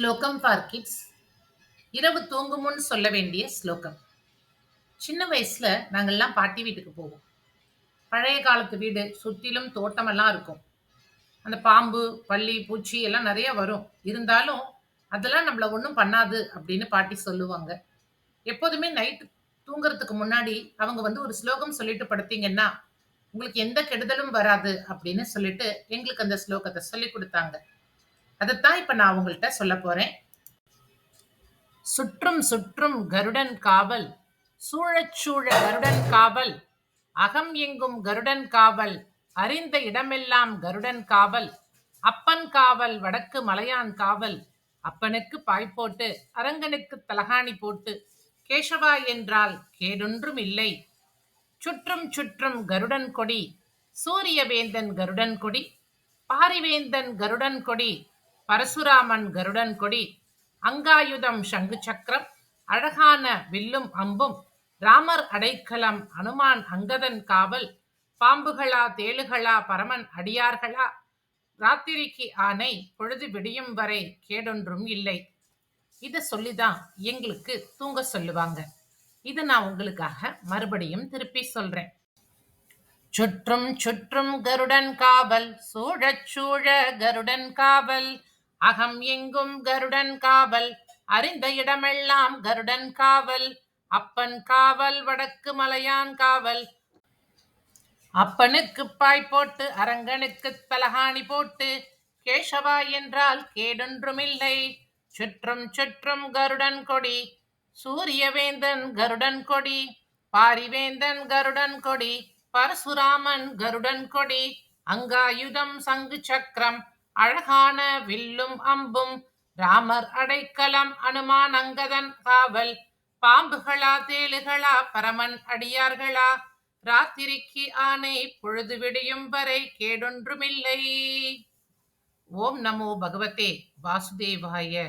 ஸ்லோகம் for kids இரவு தூங்கும் முன் சொல்ல வேண்டிய ஸ்லோகம். சின்ன வயசுல நாங்கள்லாம் பாட்டி வீட்டுக்கு போவோம். பழைய காலத்து வீடு சுற்றிலும் தோட்டமெல்லாம் இருக்கும். அந்த பாம்பு பள்ளி பூச்சி எல்லாம் நிறைய வரும். இருந்தாலும் அதெல்லாம் நம்மளை ஒன்றும் பண்ணாது அப்படின்னு பாட்டி சொல்லுவாங்க. எப்போதுமே நைட்டு தூங்குறதுக்கு முன்னாடி அவங்க வந்து ஒரு ஸ்லோகம் சொல்லிட்டு படுத்தீங்கன்னா உங்களுக்கு எந்த கெடுதலும் வராது அப்படின்னு சொல்லிட்டு எங்களுக்கு அந்த ஸ்லோகத்தை சொல்லி கொடுத்தாங்க. அதைத்தான் இப்ப நான் உங்கள்கிட்ட சொல்ல போறேன். சுற்றும் சுற்றும் கருடன் காவல் சூழச் சூழ கருடன் காவல் அகம் எங்கும் கருடன் காவல் அறிந்த இடமெல்லாம் கருடன் காவல் அப்பன் காவல் வடக்கு மலையான் காவல் அப்பனுக்கு பாய் போட்டு அரங்கனுக்கு தலகாணி போட்டு கேசவா என்றால் கேடொன்றும் இல்லை. சுற்றும் சுற்றும் கருடன் கொடி சூரியவேந்தன் கருடன் கொடி பாரிவேந்தன் கருடன் கொடி பரசுராமன் கருடன் கொடி அங்காயுதம் சங்கு சக்கரம் அழகான வில்லும் அம்பும் ராமர் அடைக்கலம் அனுமான் அங்கதன் காவல் பாம்புகளா தேளுகளா பரமன் அடியார்களா? ராத்திரிக்கு ஆனை பொழுது விடியும் வரை கேடொன்றும் இல்லை. இதை சொல்லிதான் எங்களுக்கு தூங்க சொல்லுவாங்க. இது நான் உங்களுக்காக மறுபடியும் திருப்பி சொல்றேன். சுற்றும் சுற்றும் கருடன் காவல் சூழச் சூழ கருடன் காவல் அகம் எங்கும் கருடன் காவல் அறிந்த இடமெல்லாம் கருடன் காவல். அப்பன் காவல் வடக்கு மலையான் காவல். அப்பனுக்கு பாய் போட்டு அரங்கனுக்கு தலகாணி போட்டு கேசவா என்றால் கேடொன்றுமில்லை. சுற்றும் சுற்றும் கருடன் கொடி சூரியவேந்தன் கருடன் கொடி பாரிவேந்தன் கருடன் கொடி பரசுராமன் கருடன் கொடி அங்காயுதம் சங்கு சக்கரம் அழகான வில்லும் அம்பும் ராமர் அடைக்கலம் அனுமான் அங்கதன் காவல். பாம்புகளா தேளுகளா பரமன் அடியார்களா? ராத்திரிக்கு ஆனை பொழுது விடியும் வரை கேடொன்றுமில்லை. ஓம் நமோ பகவதே வாசுதேவாய